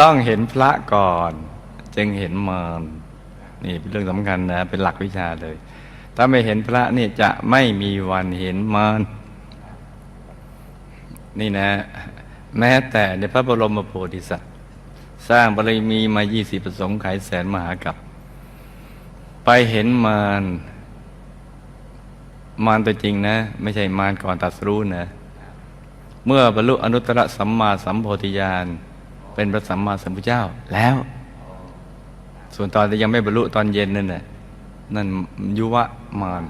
ต้องเห็นพระก่อน จึงเห็นมารนี่เป็นเรื่องสำคัญนะ เป็นหลักวิชาเลย ถ้าไม่เห็นพระนี่จะไม่มีวันเห็นมารนี่นะ แม้แต่ในพระบรมโพธิสัตว์ สร้างบารมีมา20ประสงค์ขายแสนมหากับ ไปเห็นมารมารตัวจริงนะ ไม่ใช่มารก่อนตรัสรู้นะ เมื่อบรรลุอนุตตรสัมมาสัมโพธิญาณ เป็นพระสัมมาสัมพุทธเจ้าแล้ว ส่วนตอนที่ยังไม่บรรลุตอนเย็นนั่นน่ะนั่นยุวะมาร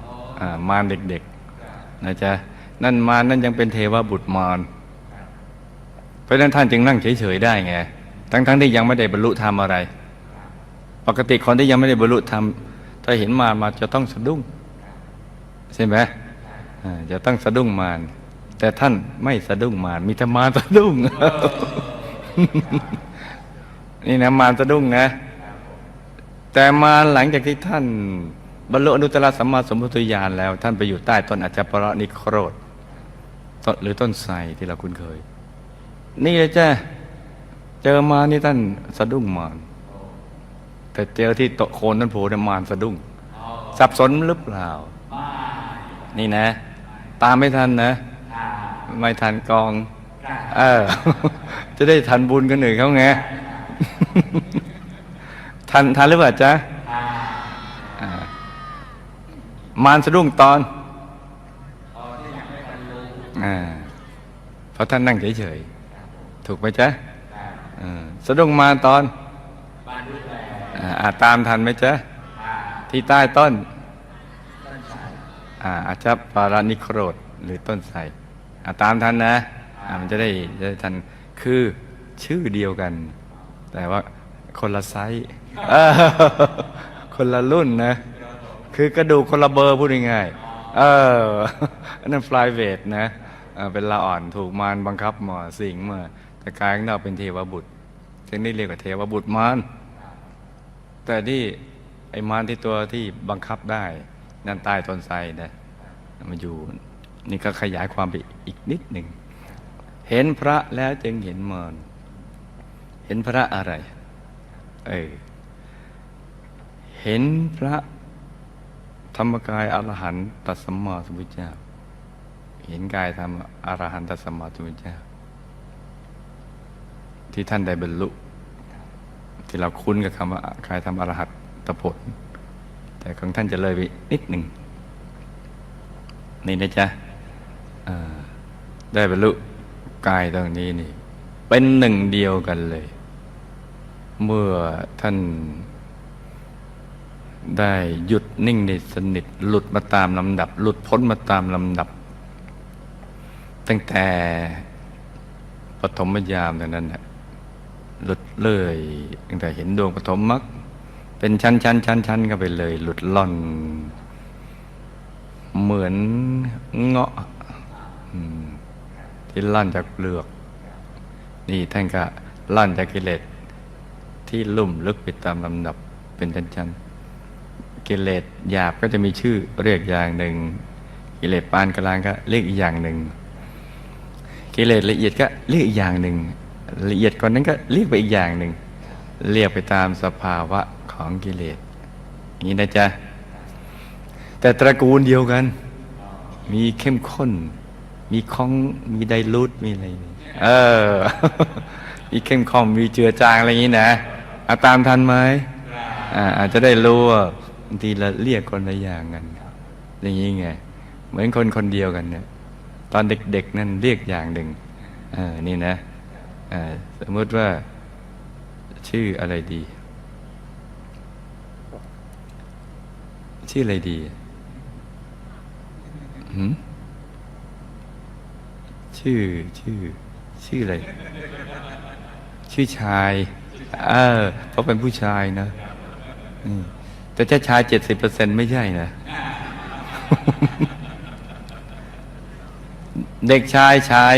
มารเด็กๆนะจ๊ะนั่นมารนั่นยังเป็นเทวบุตรมารเพราะนั้นท่านจึงนั่งเฉยๆได้ไงทั้งๆที่ยังไม่ได้บรรลุธรรมอะไร ปกติคนที่ยังไม่ได้บรรลุธรรมถ้าเห็นมารมาจะต้องสะดุ้งใช่ไหมจะต้องสะดุ้งมารแต่ท่านไม่สะดุ้งมารมีแต่มาสะดุ้ง นี่นะมารสะดุ้งนะ แต่มาหลังจากที่ท่านบรรลุอนุตตรสัมมาสัมพุทธญาณแล้ว ท่านไปอยู่ใต้ต้นอัจฉปรนิโครธต้นหรือต้นไทรที่เราคุ้นเคย นี่เลยจ้ะเจอมานี่ท่านสะดุ้งมารแต่เจอที่โตะโคนต้นโพธิ์เนี่ยมารสะดุ้ง สับสนหรือเปล่า นี่นะ ตามไม่ทันนะ ไม่ทันกอง เออ จะได้ทันบุญกันหนึ่งเขาไง ทันทันหรือเปล่าจ๊ะมารสะดุ้งตอนอ่าเพราะท่านนั่งเฉยๆ ถูกไหมจ๊ะสะดุ้งมารตอนอาตามทันไหมจ๊ะ ที่ใต้ต้นอ่าอาจจะปารานิโครธหรือต้นไทรอ่าตามทันนะ มันจะได้จะได้ทันคือชื่อเดียวกัน แต่ว่าคนละไซส์คนละรุ่นนะ คือกระดูกคนละเบอร์พูดง่ายๆเอออันนั้นฟลายเวทนะอ่าเป็นละอ่อนถูกมารบังคับมาสิงมาแต่กายข้างนอกเป็นเทวบุตรจึงได้เรียกว่าเทวบุตรมารแต่ที่ไอ้มารที่ตัวที่บังคับได้ นั่นใต้ต้นไทรนะมาอยู่นี่ก็ขยายความไปอีกนิดหนึ่ง เห็นพระแล้วจึงเห็นมารเห็นพระอะไร เออ เห็นพระธรรมกายอรหันตสัมมาสัมพุทธเจ้า เห็นกายธรรมอรหันตสัมมาสัมพุทธเจ้า ที่ท่านได้บรรลุ ที่เราคุ้นกับคำว่ากายธรรมอรหัตตผล แต่ของท่านจะเลยไปนิดหนึ่งนี่นะจ๊ะอ่าได้บรรลุ กายตรงนี้นี่ เป็นหนึ่งเดียวกันเลย เมื่อท่านได้หยุดนิ่งในสนิทหลุดมาตามลำดับ หลุดพ้นมาตามลำดับ ตั้งแต่ปฐมยามแต่นั้นแหละหลุดเลยตั้งแต่เห็นดวงปฐมมรรคเป็นชั้นชั้นชั้นชั้นก็ไปเลย หลุดล่อน เหมือนเงาะ ที่ลั่นจากเปลือก นี่ท่านก็ลั่นจากกิเลสที่ลุ่มลึกไปตามลำดับเป็นชั้นๆกิเลสหยาบก็จะมีชื่อเรียกอย่างหนึ่ง กิเลสปานกลางก็เรียกอีกอย่างหนึ่ง กิเลสละเอียดก็เรียกอีกอย่างหนึ่ง ละเอียดกว่านั้นก็เรียกไปอีกอย่างหนึ่ง เรียกไปตามสภาวะของกิเลสอย่างนี้นะจ๊ะแต่ตระกูลเดียวกัน มีเข้มข้น มีคองมีไดรูทมีอะไรนี่เออ มีเข้มข้นมีเจือจางอะไรอย่างนี้นะเอาตามทันไหมอ่าอาจจะได้รู้ว่าบางทีเราเรียกคนละอย่างกันอย่างนี้ไงเหมือนคนคนเดียวกันเนี่ยตอนเด็กๆนั่นเรียกอย่างหนึ่งเออนี่นะอ่าสมมติว่าชื่ออะไรดี ชื่ออะไรดีหืม ชื่อชื่อ ชื่ออะไร ชื่อชายเออเพราะเป็นผู้ชายนะอืมแต่ถ้าชายเจ็ดสิบเปอร์เซ็นไม่ใช่นะเด็กชายชาย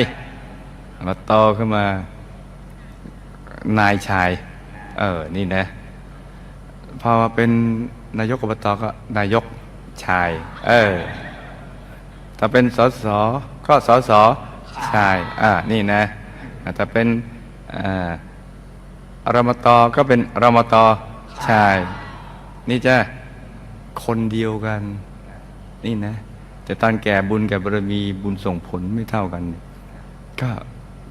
มาโตขึ้นมา นายชาย เออ นี่นะ พอมาเป็นนายกอบตก็นายกชาย เออ ถ้าเป็นสสก็สส ชายอ่า นี่นะถ้าเป็นอ่ารมตก็เป็นรมตชายนี่จะคนเดียวกัน นี่นะ แต่ตอนแก่บุญกับบารมีบุญส่งผลไม่เท่ากัน ก็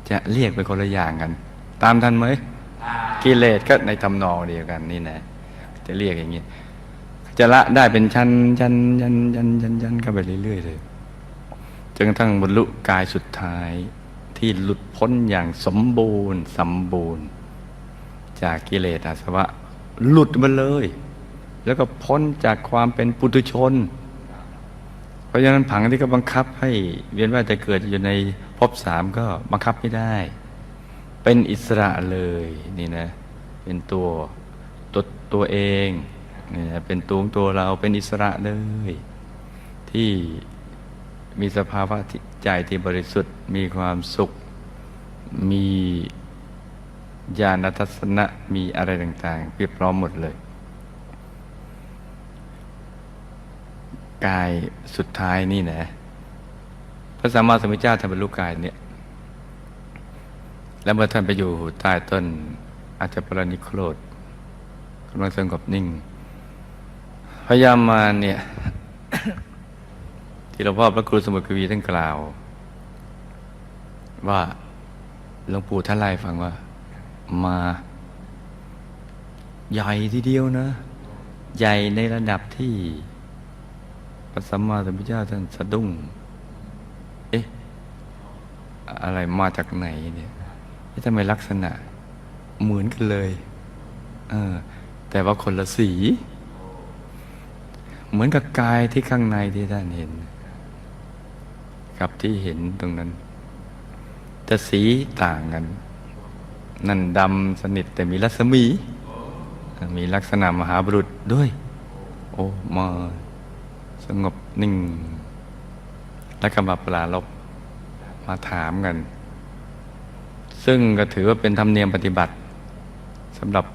จะเรียกเป็นคนละอย่างกัน ตามทันไหมกิเลสก็ในทำนองเดียวกันนี่นะ จะเรียกอย่างนี้ จะละได้เป็นชั้นชั้นชั้นชั้นชั้นชั้นเข้าไปเรื่อยๆเลย จนกระทั่งบรรลุกายสุดท้ายที่หลุดพ้นอย่างสมบูรณ์สมบูรณ์ จากกิเลสอาสวะ หลุดมาเลย แล้วก็พ้นจากความเป็นปุถุชน เพราะฉะนั้นผังที่ก็บังคับให้เวียนว่ายจะเกิดอยู่ในภพสามก็บังคับไม่ได้ เป็นอิสระเลยนี่นะ เป็นตัวตัวตัวเองนี่นะเป็นตัวของตัวเราเป็นอิสระเลย ที่ มีสภาวะใจที่บริสุทธิ์ มีความสุข มีญาณทัศนะมีอะไรต่างๆเรียบพร้อมหมดเลย กายสุดท้ายนี่นะพระสัมมาสัมพุทธเจ้าท่านบรรลุกายเนี่ยแล้วเมื่อท่านไปอยู่ใต้ต้นอาจจะปรนิโครธกำลังสงบนิ่งพยายามมาเนี่ย ที่หลวงพ่อพระครูสมุทรกวีท่านกล่าว ว่าหลวงปู่ท่านไล่ฟังว่า มาใหญ่ทีเดียวนะ ใหญ่ในระดับที่พระสัมมาสัมพุทธเจ้าท่านสะดุ้งเอ๊ะ อะไรมาจากไหนเนี่ยทำไมลักษณะเหมือนกันเลยเออแต่ว่าคนละสี เหมือนกับกายที่ข้างในที่ท่านเห็น กับที่เห็นตรงนั้น แต่สีต่างกัน นั่นดำสนิทแต่มีรัศมี มีลักษณะมหาบุรุษด้วย โอ้มาสงบนิ่ง แล้วก็มาปลาลบมาถามกัน ซึ่งก็ถือว่าเป็นธรรมเนียมปฏิบัติสำหรับ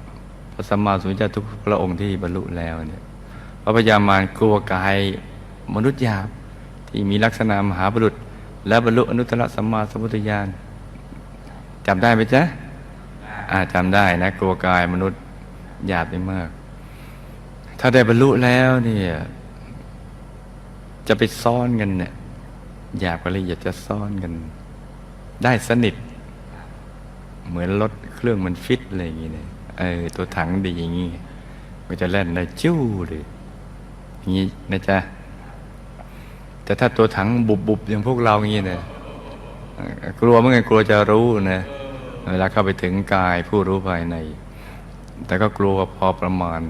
พระสัมมาสัมพุทธเจ้าทุกพระองค์ที่บรรลุแล้วเนี่ยพระพยามารกลัวกายมนุษย์หยาบ ที่มีลักษณะมหาบุรุษ และบรรลุอนุตตรสัมมาสัมพุทธญาณจำได้ไหมจ๊ะอาจำได้นะกลัวกายมนุษย์หยาบได้มาก ถ้าได้บรรลุแล้วเนี่ยจะไปซ่อนกันเนี่ยหยาบกับละเอียดจะซ่อนกัน ได้สนิท เหมือนรถเครื่องมันฟิตอะไรอย่างเงี้ยเออตัวถังดีอย่างงี้ก็จะแล่นได้จิ้วเลยอย่างงี้นะจ๊ะ แต่ถ้าตัวถังบุบๆอย่างพวกเราอย่างงี้เนี่ยกลัวเมื่อไงกลัวจะรู้นะเวลาเข้าไปถึงกายผู้รู้ภายใน แต่ก็กลัวพอประมาณ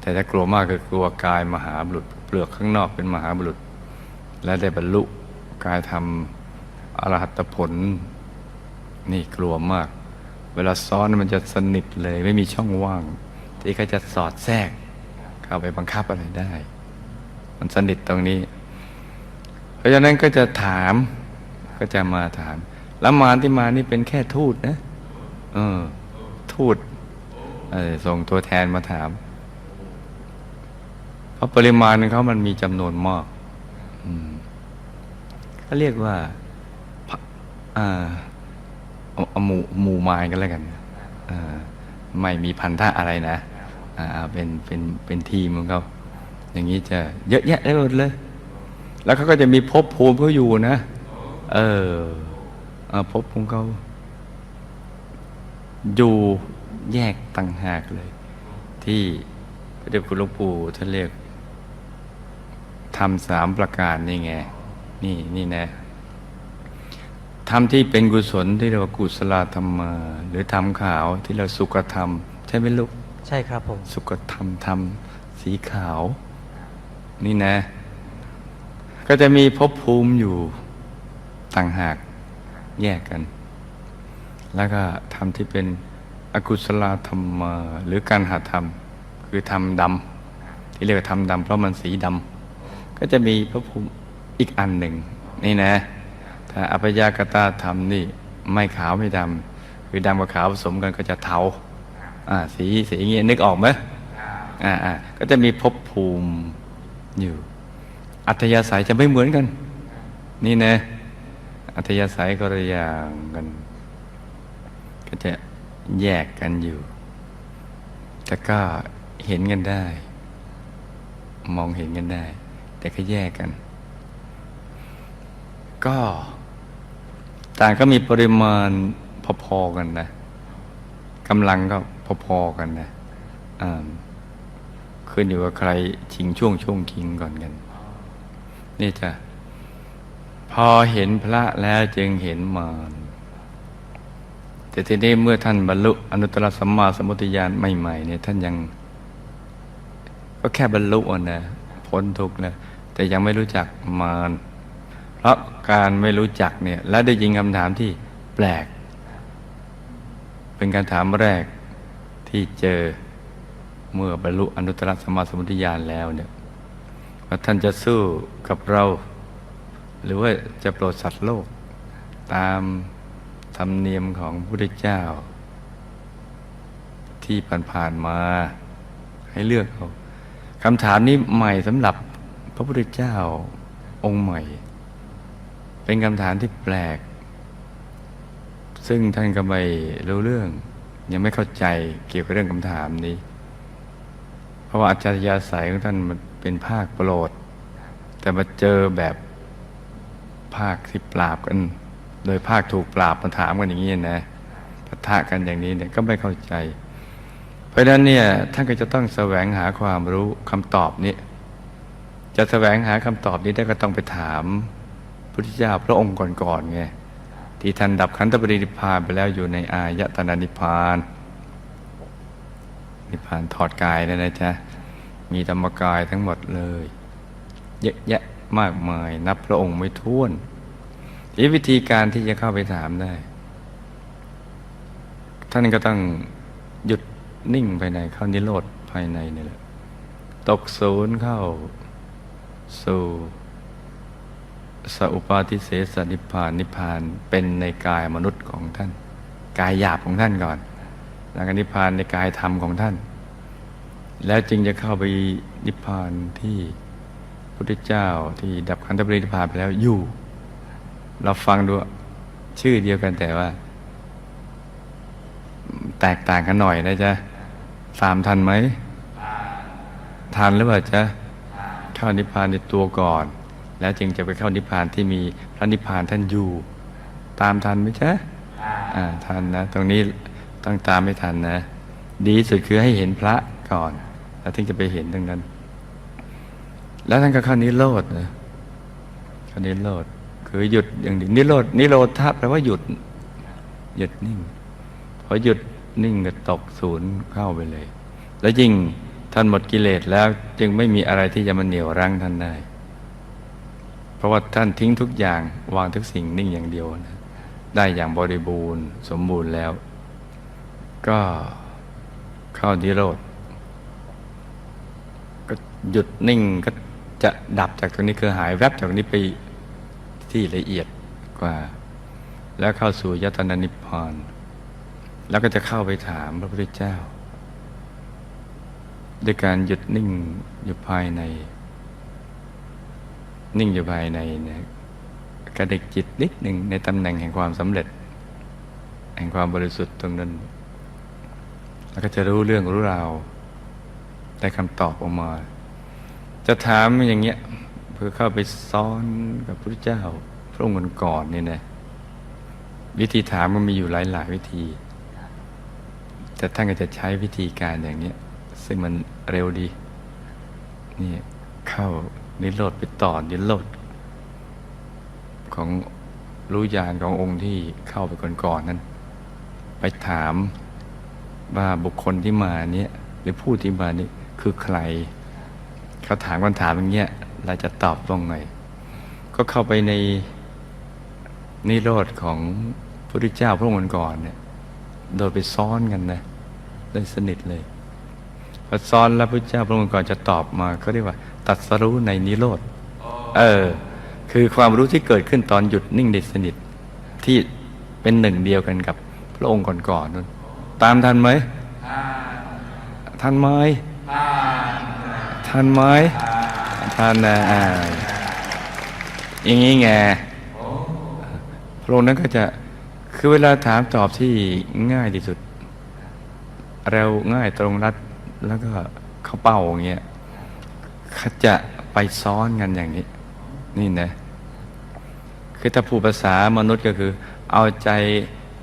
แต่ถ้ากลัวมากคือกลัวกายมหาบุรุษ เปลือกข้างนอกเป็นมหาบุรุษ และได้บรรลุกายทำอรหัตผล นี่กลัวมาก เวลาซ้อนมันจะสนิทเลยไม่มีช่องว่าง ที่เขาจะสอดแทรก เข้าไปบังคับอะไรได้ มันสนิทตรงนี้ ราะฉะนั้นก็จะถามก็จะมาถาม แล้วมารที่มานี่เป็นแค่ทูตนะเออทูตส่งตัวแทนมาถาม เพราะปริมาณของเขามันมีจำนวนมากเขาเรียกว่าอ่าเอาหมู่หมู่ไม้กันแล้วกันไม่มีพันธะอะไรนะอ่าเป็นเป็นเป็นทีมของเขาอย่างนี้จะเยอะแยะได้หมดเลย แล้วเขาก็จะมีภพภูมิเขาอยู่นะ เออเอาภพภูมิเขาอยู่แยกต่างหากเลย ที่พระเดชคุณหลวงปู่ท่านเรียกทำสามประการนี่ไง นี่นี่นะทำที่เป็นกุศลที่เรียกว่ากุศลธรรมาหรือธรรมขาวที่เราสุขธรรม ใช่ไหมลูก ใช่ครับผม สุขธรรมธรรมสีขาว นี่นะ ก็จะมีภพภูมิอยู่ต่างหากแยกกัน แล้วก็ทำที่เป็นอกุศลธรรมหรือการหาธรรม คือธรรมดำที่เรียกว่าธรรมดำเพราะมันสีดำก็จะมีภพภูมิอีกอันหนึ่งนี่นะ ถ้าอภิยากตาธรรมนี่ไม่ขาวไม่ดำคือดำกับขาวผสมกันก็จะเทาอ่าสีสีอย่างเงี้ยนึกออกไหมอ่าอ่าก็จะมีภพภูมิอยู่ อัธยาศัยจะไม่เหมือนกัน นี่นะ อัธยาศัยก็ระอย่างกัน ก็จะแยกกันอยู่ แต่ก็เห็นกันได้ มองเห็นกันได้ แต่ก็แยกกัน ก็ต่างก็มีปริมาณพอๆกันนะกำลังก็พอๆกันนะขึ้นอยู่ว่าใครชิงช่วงช่วงชิงก่อนกัน นี่จ้ะพอเห็นพระแล้วจึงเห็นมารแต่ทีนี้เมื่อท่านบรรลุอนุตตรสัมมาสัมพุทธญาณใหม่ๆเนี่ยท่านยัง ก็แค่บรรลุอะนะพ้นทุกข์แล้วแต่ยังไม่รู้จักมารเพราะการไม่รู้จักเนี่ย และได้ยินคำถามที่แปลก เป็นการถามแรกที่เจอเมื่อบรรลุอนุตตรสัมมาสัมพุทธญาณแล้วเนี่ย ว่าท่านจะสู้กับเรา หรือว่าจะโปรดสัตว์โลก ตามธรรมเนียมของพระพุทธเจ้า ที่ผ่านๆมาให้เลือกเอาคำถามนี้ใหม่สำหรับพระพุทธเจ้าองค์ใหม่ เป็นคำถามที่แปลก ซึ่งท่านก็ไม่รู้เรื่อง ยังไม่เข้าใจเกี่ยวกับเรื่องคำถามนี้ เพราะว่าอาจารยาสายของท่านมัน เป็นภาคโปรด แต่มาเจอแบบภาคที่ปราบกัน โดยภาคถูกปราบมาถามกันอย่างนี้นะปะทะกันอย่างนี้เนี่ยก็ไม่เข้าใจ เพราะฉะนั้นเนี่ยท่านก็จะต้องแสวงหาความรู้คำตอบนี้ จะแสวงหาคำตอบนี้ได้ก็ต้องไปถามพุทธเจ้าพระองค์ก่อนๆไงที่ท่านดับขันธปรินิพานไปแล้วอยู่ในอายตนะนิพพาน นิพพานถอดกายนะนะจ๊ะ มีธรรมกายทั้งหมดเลย เยอะแยะมากมายนับพระองค์ไม่ท้วนอีวิธีการที่จะเข้าไปถามได้ ท่านก็ต้องหยุดนิ่งภายในเข้านิโรธภายในนี่แหละ ตกศูนย์เข้าสู่สัพปาทิเสสนิพานนิพานเป็นในกายมนุษย์ของท่าน กายหยาบของท่านก่อน แล้วก็นิพานในกายธรรมของท่าน แล้วจึงจะเข้าไปนิพพานที่พุทธเจ้าที่ดับขันธปรินิพพานไปแล้วอยู่ เราฟังดูชื่อเดียวกันแต่ว่า แตกต่างกันหน่อยนะจ๊ะสามทันไหมทันหรือเปล่าจ๊ะเข้านิพพานในตัวก่อน แล้วจึงจะไปเข้านิพพานที่มีพระนิพพานท่านอยู่ ตามทันไหมจ๊ะอ่าทันนะ ตรงนี้ต้องตามไม่ทันนะ ดีสุดคือให้เห็นพระ ก่อน แล้วถึงจะไปเห็นตรงนั้น แล้วท่านก็เข้านิโรธนะเข้านิโรธคือหยุดอย่างนี้นิโรธนิโรธาแปลว่าหยุด หยุดนิ่งพอหยุดนิ่งก็ตกศูนย์เข้าไปเลย แล้วยิ่งท่านหมดกิเลสแล้วจึงไม่มีอะไรที่จะมาเหนี่ยวรั้งท่านได้ เพราะว่าท่านทิ้งทุกอย่างวางทุกสิ่งนิ่งอย่างเดียวนะได้อย่างบริบูรณ์สมบูรณ์แล้ว ก็เข้านิโรธ หยุดนิ่งก็จะดับจากตรงนี้คือหายแวบจากตรงนี้ไปที่ละเอียดกว่า แล้วเข้าสู่ยตนานิพพานแล้วก็จะเข้าไปถามพระพุทธเจ้า ด้วยการหยุดนิ่งอยู่ภายใน นิ่งอยู่ภายในเนี่ยกระดิกจิตนิดหนึ่งในตำแหน่งแห่งความสำเร็จ แห่งความบริสุทธิ์ตรงนั้น แล้วก็จะรู้เรื่องรู้ราวได้คำตอบออกมา จะถามอย่างเงี้ยเพื่อเข้าไปซ้อนกับพระพุทธเจ้าพระองค์ก่อนๆนี่นะวิธีถามมันมีอยู่หลายๆวิธี แต่ท่านก็จะใช้วิธีการอย่างนี้ซึ่งมันเร็วดีนี่เข้านิโรธไปต่อนิโรธของรู้ญาณขององค์ที่เข้าไปก่อนๆนั้น ไปถามว่าบุคคลที่มาเนี้ยหรือผู้ที่มานี้คือใคร เขาถามคำถามอย่างเงี้ยเราจะตอบตรงไหนก็เข้าไปในนิโรธของพระพุทธเจ้าพระองค์ก่อนเนี่ยโดยไปซ้อนกันนะได้สนิทเลยพอซ้อนแล้วพระเจ้าพระองค์ก่อนจะตอบมาเขาเรียกว่า ตัดสรู้ในนิโรธเออ คือความรู้ที่เกิดขึ้นตอนหยุดนิ่งเด็ดสนิทที่เป็นหนึ่งเดียวกันกับพระองค์ก่อนๆนั่นตามทันไหมทันไหม ทันไหมทันนะอ่าอย่างนี้ไงพระองค์นั้นก็จะคือเวลาถามตอบที่ง่ายที่สุด เร็วง่ายตรงรัดแล้วก็เข้าเป้าอย่างเงี้ยเขาจะไปซ้อนกันอย่างนี้ นี่นะ คือถ้าพูดภาษามนุษย์ก็คือ เอาใจ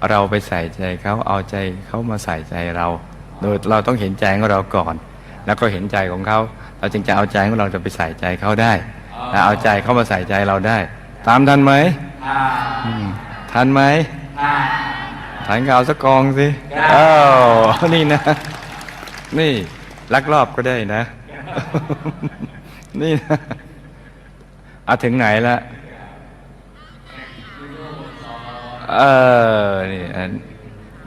เราไปใส่ใจเขาเอาใจเขามาใส่ใจเรา โดยเราต้องเห็นใจของเราก่อน แล้วก็เห็นใจของเขา เราจึงจะเอาใจของเราจะไปใส่ใจเขาได้แล้วเอาใจเขามาใส่ใจเราได้ ตามทันไหมอืมทันไหมทันก็เอาสักกองสิอ้าวนี่นะ นี่ลักลอบก็ได้นะ นี่นะเอาถึงไหนละเออ นี่อัน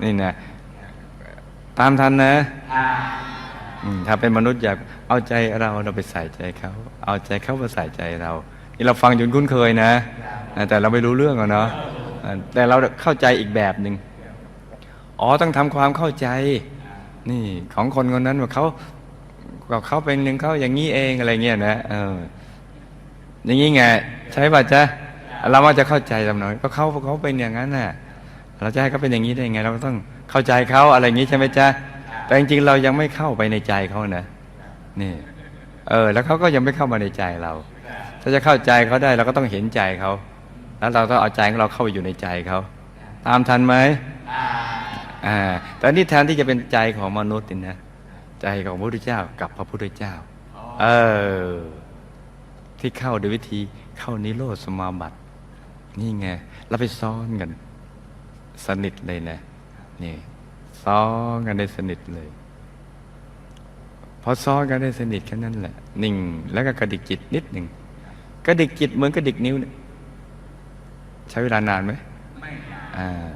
นี่นะ ตามทันนะอืม ถ้าเป็นมนุษย์อยากเอาใจเราเราไปใส่ใจเขา เอาใจเขามาใส่ใจเรา นี่เราฟังจนคุ้นเคยนะ แต่เราไม่รู้เรื่องอะเนาะแต่เราเข้าใจอีกแบบหนึ่งอ๋อต้องทำความเข้าใจ นี่ของคนคนนั้นว่าเขาว่าเขาเป็นหนึ่งเขาอย่างนี้เองอะไรเงี้ยนะเอออย่างนี้ไงใช่ป่ะจ๊ะเราว่าจะเข้าใจลำหน่อยก็เขาเขาเป็นอย่างนั้นน่ะเราจะให้เขาเป็นอย่างนี้ได้ไง เราก็ต้องเข้าใจเขาอะไรอย่างนี้ใช่ไหมจ๊ะ แต่จริงๆเรายังไม่เข้าไปในใจเขานะนี่ เออ แล้วเขาก็ยังไม่เข้ามาในใจเรา ถ้าจะเข้าใจเขาได้เราก็ต้องเห็นใจเขา แล้วเราต้องเอาใจของเราเข้าไปอยู่ในใจเขาตามทันไหมอ่าแต่นี่แทนที่จะเป็นใจของมนุษย์นี่นะใจของพระพุทธเจ้ากับพระพุทธเจ้า เออ ที่เข้าโดยวิธีเข้านิโรธสมาบัตินี่ไงเราไปซ้อนกัน สนิทเลยนะนี่ ซ้อนกันได้สนิทเลยพอซ้อนกันได้สนิทแค่นั้นแหละ นิ่ง แล้วก็กระดิกจิตนิดหนึ่งกระดิกจิตเหมือนกระดิกนิ้วเนี่ยใช้เวลานานไหมไม่อ่า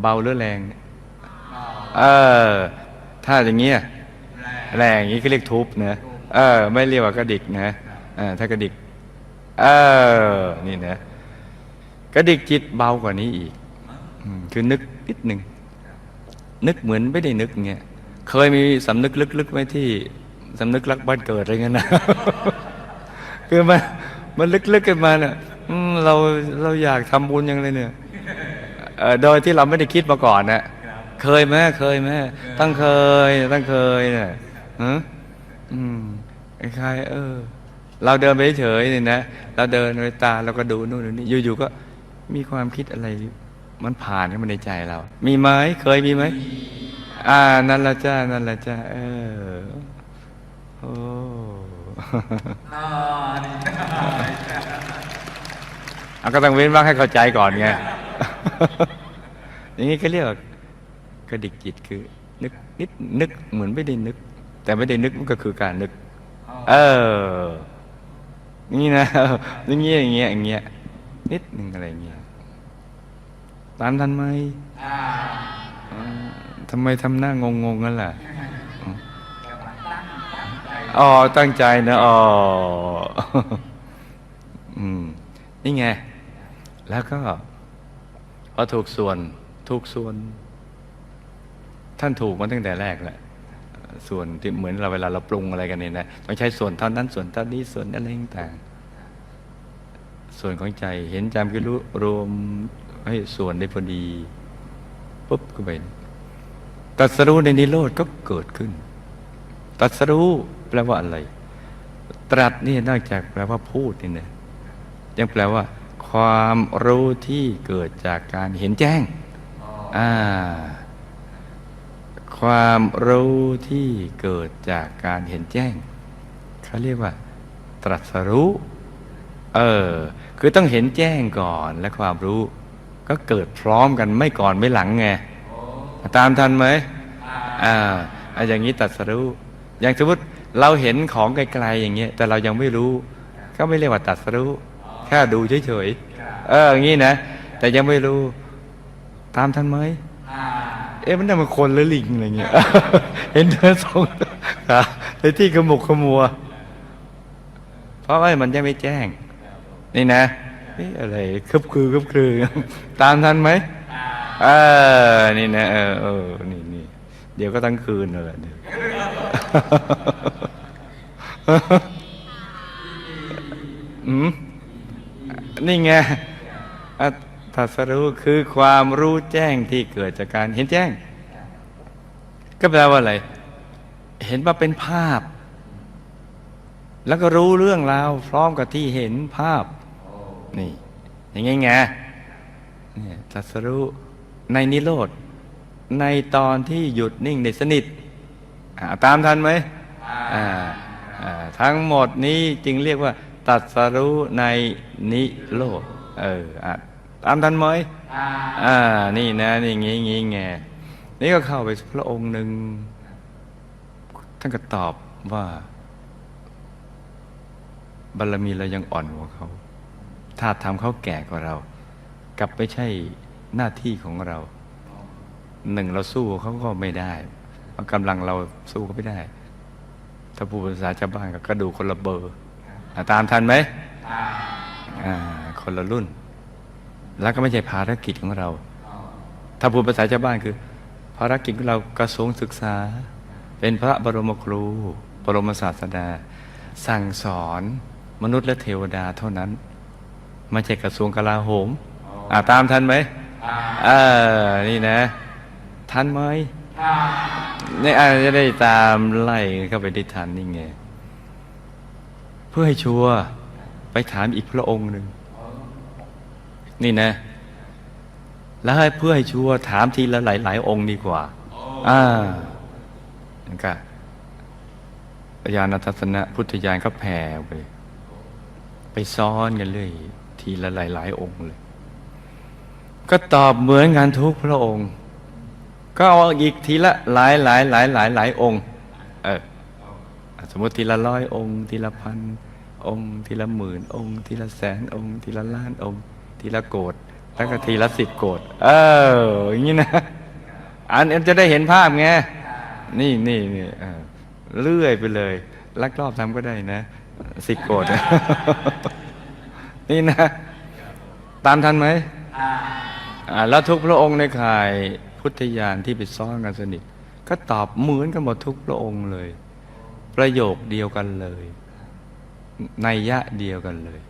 เบาหรือแรงเนี่ยเออ ถ้าอย่างเงี้ยแรงอย่างนี้ก็เรียกทุบนะเออ ไม่เรียกว่ากระดิกนะเออถ้ากระดิก เออ นี่นะกระดิกจิตเบากว่านี้อีกอืมคือนึกนิดหนึ่ง นึกเหมือนไม่ได้นึกเงี้ยเคยมีสำนึกลึกๆไว้ที่สำนึกรักบ้านเกิดอะไรเงี้ยนะคือมันมันลึกๆกันมาเนี่ยเราเราอยากทำบุญยังเลยเนี่ยโดยที่เราไม่ได้คิดมาก่อนนะเคยไหมเคยไหมตั้งเคยตั้งเคยเนี่ยฮะอืมคล้ายเออ เราเดินไปเฉยๆนี่ยนะเราเดินไปตาเราก็ดูนู่นนี่อยู่ๆก็มีความคิดอะไร มันผ่านเข้ามาในใจเรา มีไหมเคยมีไหมอ่า นั่นละจ้า นั่นละจ้า เออ โอ้เอาก็ต้องเว้นว่างให้เข้าใจก่อนไง อย่างนี้ก็เรียกกระดิกจิตคือ นึกนิดนึกเหมือนไม่ได้นึก แต่ไม่ได้นึกมันก็คือการนึก เออ นี่นะอย่างเงี้ยอย่างเงี้ยอย่างเงี้ยนิดหนึ่งอะไรเงี้ย ตามทันไหมอ่าทำไมทำหน้างงงๆนั่นล่ะอ๋อ ตั้งใจนะอ๋ออืมนี่ไง แล้วก็พอถูกส่วน ถูกส่วน ท่านถูกมาตั้งแต่แรกแหละส่วนที่เหมือนเราเวลาเราปรุงอะไรกันเนี่ยนะต้องใช้ส่วนเท่านั้นส่วนเท่านี้ส่วนอะไรต่างๆส่วนของใจเห็นจำคือรู้รวม ให้ส่วนได้พอดีปุ๊บก็ไปตรัสรู้ในนิโรธก็เกิดขึ้นตรัสรู้แปลว่าอะไร ตรัสนี่นอกจากแปลว่าพูดนี่นะยังแปลว่า ความรู้ที่เกิดจากการเห็นแจ้งอ่าความรู้ที่เกิดจากการเห็นแจ้งเขาเรียกว่า ตรัสรู้ เออ คือต้องเห็นแจ้งก่อนและความรู้ ก็เกิดพร้อมกันไม่ก่อนไม่หลังไงตามทันไหมอ่าอ่าอย่างนี้ตรัสรู้อย่างสมมติเราเห็นของไกลๆอย่างเงี้ยแต่เรายังไม่รู้ ก็ไม่เรียกว่าตรัสรู้แค่ดูเฉยๆเอออย่างนี้นะ แต่ยังไม่รู้ตามทันไหมเอ๊ะมันน่าเป็นคนหรือลิงอะไรเงี้ยเห็นเธอสองขาในที่ขมุกขมัว เพราะว่ามันยังไม่แจ้ง นี่นะ เอ๊ะอะไรคึบคือคึบคือ ตามทันไหมเออนี่นะเออเออนี่นี่เดี๋ยวก็ทั้งคืนเลยเดี๋ยวอืมนี่ไงอัตถสรู้คือความรู้แจ้งที่เกิดจากการเห็นแจ้ง ก็แปลว่าอะไร เห็นว่าเป็นภาพ แล้วก็รู้เรื่องราวพร้อมกับที่เห็นภาพ นี่ อย่างไงไงเนี่ยตรัสรู้ในนิโรธ ในตอนที่หยุดนิ่งในสนิทอ่าตามทันไหมอ่าอ่าทั้งหมดนี้จึงเรียกว่าตรัสรู้ในนิโรธ เอออะตามทันไหมอ่า นี่นะ นี่งี้งี้ไงนี่ก็เข้าไปพระองค์หนึ่งท่านก็ตอบว่า บารมีเรายังอ่อนกว่าเขา ถ้าทำเขาแก่กว่าเรา กลับไม่ใช่หน้าที่ของเราหนึ่งเราสู้เขาก็ไม่ได้เพราะกำลังเราสู้เขาไม่ได้ ถ้าพูดภาษาชาวบ้านก็กระดูกคนละเบอร์อะตามทันไหมอ่าคนละรุ่น แล้วก็ไม่ใช่ภารกิจของเรา ถ้าพูดภาษาชาวบ้านคือ ภารกิจของเรากระทรวงศึกษา เป็นพระบรมครู บรมศาสดา สั่งสอนมนุษย์และเทวดาเท่านั้น ไม่ใช่กระทรวงกลาโหมอ่าตามทันไหมเออนี่นะ ทันไหมนี่อาจจะได้ตามไล่เข้าไปได้ทันนี่ไง เพื่อให้ชัวร์ไปถามอีกพระองค์หนึ่งนี่นะ แล้วให้เพื่อให้ชัวร์ถามทีละหลายๆองค์ดีกว่าอ่านั่นก็ญาณทัศนะพุทธญาณก็แผ่ไป ไปซ้อนกันเลย ทีละหลาย ๆ องค์เลย ก็ตอบเหมือนกันทุกพระองค์ ก็เอาอีกทีละหลายหลายหลายหลายหลายองค์ เออสมมติทีละร้อยองค์ ทีละพันองค์ ทีละหมื่นองค์ ทีละแสนองค์ ทีละล้านองค์ ทีละโกดแล้วก็ทีละสิบโกดเอออย่างนี้นะ อันนี้จะได้เห็นภาพไงนี่นี่นี่เลื่อยไปเลย ลักลอบทำก็ได้นะ สิบโกด นี่นะ ตามทันไหมอ่าแล้วทุกพระองค์ในข่ายพุทธญาณที่ไปซ้อนกันสนิท ก็ตอบเหมือนกันหมดทุกพระองค์เลย ประโยคเดียวกันเลยในยยะเดียวกันเลย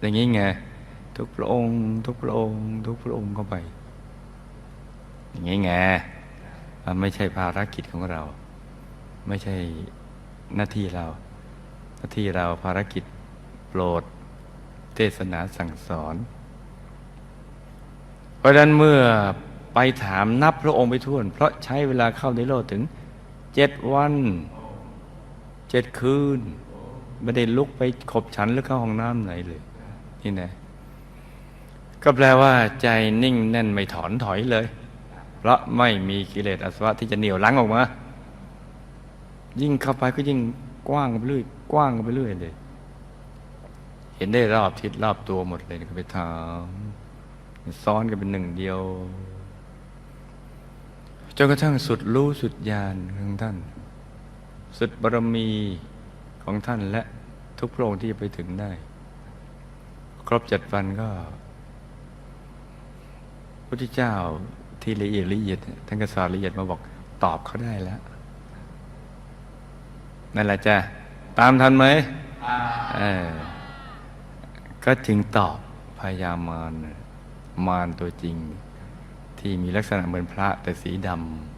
อย่างนี้ไงทุกพระองค์ ทุกพระองค์ ทุกพระองค์เข้าไป อย่างนี้ไงมันไม่ใช่ภารกิจของเรา ไม่ใช่หน้าที่เรา หน้าที่เราภารกิจโปรด เทศนาสั่งสอน เพราะฉะนั้นเมื่อไปถามนับพระองค์ไปท่วน เพราะใช้เวลาเข้าในโลกถึงเจ็ดวันเจ็ดคืน ไม่ได้ลุกไปขบฉันหรือเข้าห้องน้ำไหนเลย นี่นะก็แปลว่าใจนิ่งแน่นไม่ถอนถอยเลย เพราะไม่มีกิเลสอาสวะที่จะเหนี่ยวลังออกมา ยิ่งเข้าไปก็ยิ่งกว้างไปเรื่อย กว้างไปเรื่อยเลย เห็นได้รอบทิศรอบตัวหมดเลยก็ไปถามซ้อนกันเป็นหนึ่งเดียวจนกระทั่งสุดรู้สุดญาณของท่าน สุดบารมีของท่านและทุกพระองค์ที่จะไปถึงได้ ครบเจ็ดวันก็พระพุทธเจ้าที่ละเอียดละเอียดท่านก็สอนละเอียดมาบอกตอบเขาได้แล้วนั่นแหละจ้ะตามทันไหมเออ ก็จึงตอบพยามารมารตัวจริง ที่มีลักษณะเหมือนพระแต่สีด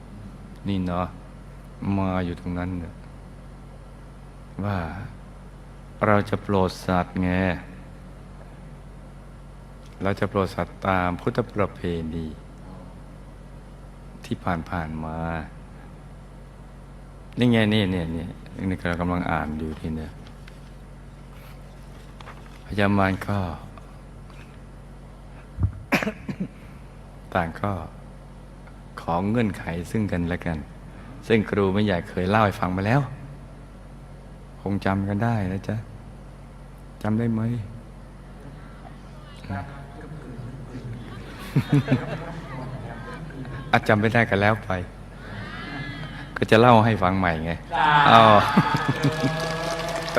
ำนี่เนาะมาอยู่ตรงนั้น ว่าเราจะโปรดสัตว์ไงเราจะโปรดสัตว์ตามพุทธประเพณีที่ผ่านผ่านๆมา นี่ไงนี่เนี่ยเนี่ยนี่เรากำลังอ่านอยู่ที่เนี่ย พยามารก็ ต่างก็ขอเงื่อนไขซึ่งกันและกัน ซึ่งครูไม่ใหญ่เคยเล่าให้ฟังมาแล้ว คงจำกันได้นะจ๊ะจำได้ไหมอาจจำไม่ได้กันแล้วไป ก็จะเล่าให้ฟังใหม่ไงอ๋อ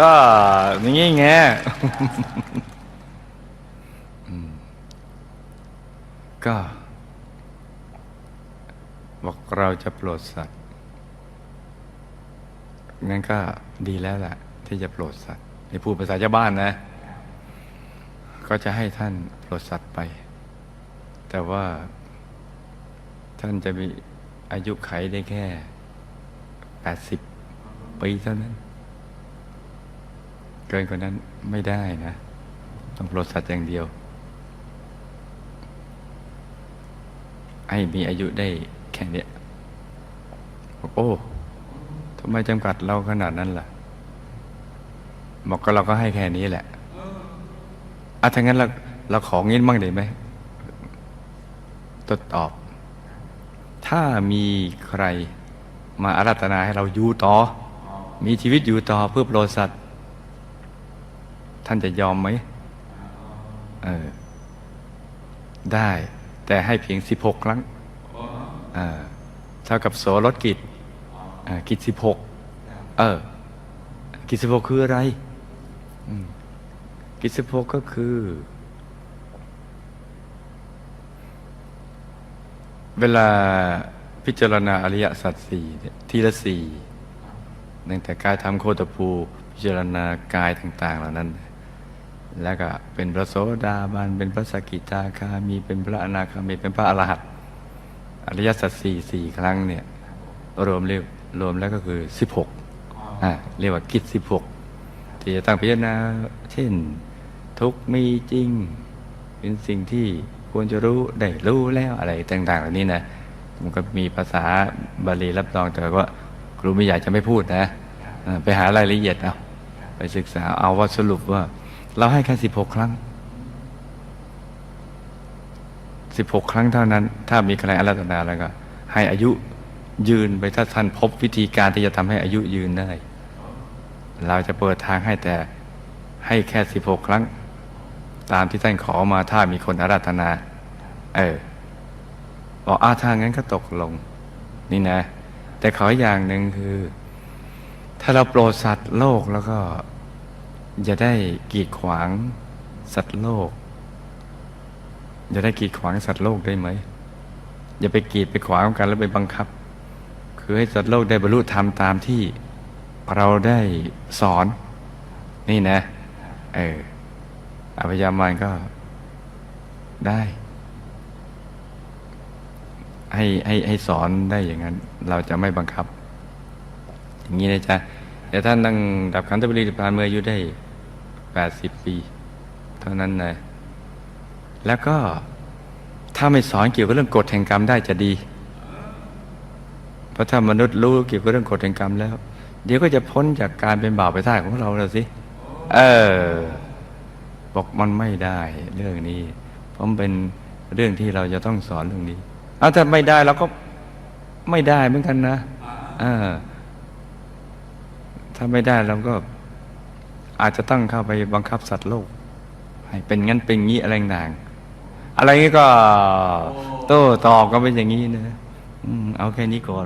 ก็อย่างงี้ไง อืมก็ บอกเราจะโปรดสัตว์งั้นก็ดีแล้วแหละที่จะโปรดสัตว์ในพูดภาษาชาวบ้านนะ ก็จะให้ท่านโปรดสัตว์ไป แต่ว่าท่านจะมีอายุไขได้แค่แปดสิบปีเท่านั้น เกินกว่านั้นไม่ได้นะ ต้องโปรดสัตว์อย่างเดียว ให้มีอายุได้แค่นี้บอกโอ้ทำไมจำกัดเราขนาดนั้นล่ะบอกก็เราก็ให้แค่นี้แหละอะถ้างั้นเราเราของงี้บ้างได้ไหมตดตอบ ถ้ามีใครมาอาราธนาให้เราอยู่ต่อ มีชีวิตอยู่ต่อเพื่อโปรดสัตว์ ท่านจะยอมไหมเออได้ แต่ให้เพียงสิบหกครั้งอ่าเท่ากับโสรถกิจกิจสิบหกเออ กิจสิบหกคืออะไรกิจสิบหกก็คือ เวลาพิจารณาอริยสัจสี่ทีละสี่ตั้งแต่กายธรรมโคตภูพิจารณากายต่าง ๆ เหล่านั้น แล้วก็เป็นพระโสดาบัน เป็นพระสกิทาคามีเป็นพระอนาคามีเป็นพระอรหันต์อริยสัจสี่สี่ครั้งเนี่ยรวมเรียกรวมแล้วก็คือสิบหกอ่าเรียกว่ากิจสิบหกที่จะตั้งพิจารณาเช่น ทุกข์มีจริง เป็นสิ่งที่ควรจะรู้ได้รู้แล้วอะไรต่างๆเหล่านี้นะมันก็มีภาษาบาลีรับรองแต่ว่าครูไม่อยากจะไม่พูดนะอ่าไปหารายละเอียดเอาไปศึกษาเอาว่าสรุปว่า เราให้แค่สิบหกครั้งสิบหกครั้งเท่านั้น ถ้ามีใครอาราธนาแล้วก็ ให้อายุยืนไปถ้าท่านพบวิธีการที่จะทำให้อายุยืนได้ เราจะเปิดทางให้แต่ให้แค่สิบหกครั้ง ตามที่ท่านขอมาถ้ามีคนอาราธนา เออบอกอาทางงั้นก็ตกลง นี่นะ แต่ขออย่างหนึ่งคือ ถ้าเราโปรดสัตว์โลกแล้วก็ อย่าได้กีดขวางสัตว์โลก อย่าได้กีดขวางสัตว์โลกได้ไหม อย่าไปกีดไปขวางกันแล้วไปบังคับ คือให้สัตว์โลกได้บรรลุธรรมตามที่เราได้สอน นี่นะ เอออภิยามานก็ได้ ให้ให้ให้สอนได้อย่างนั้น เราจะไม่บังคับ อย่างนี้นะจ๊ะ แต่ท่านนั่งดับขันธปริพานเมื่ออายุได้แปดสิบปี เท่านั้นนะแล้วก็ถ้าไม่สอนเกี่ยวกับเรื่องกฎแห่งกรรมได้จะดี เพราะถ้ามนุษย์รู้เกี่ยวกับเรื่องกฎแห่งกรรมแล้ว เดี๋ยวก็จะพ้นจากการเป็นบ่าวไปท่าของเราแล้วสิ เออ บอกมันไม่ได้เรื่องนี้เพราะมันเป็นเรื่องที่เราจะต้องสอนเรื่องนี้ เอาถ้าไม่ได้เราก็ไม่ได้เหมือนกันนะ อ่า ถ้าไม่ได้เราก็อาจจะต้องเข้าไปบังคับสัตว์โลก ให้เป็นงั้นเป็นงี้อะไรต่างอะไรงี้ก็โต้ตอบก็เป็นอย่างนี้นะอืมเอาแค่นี้ก่อน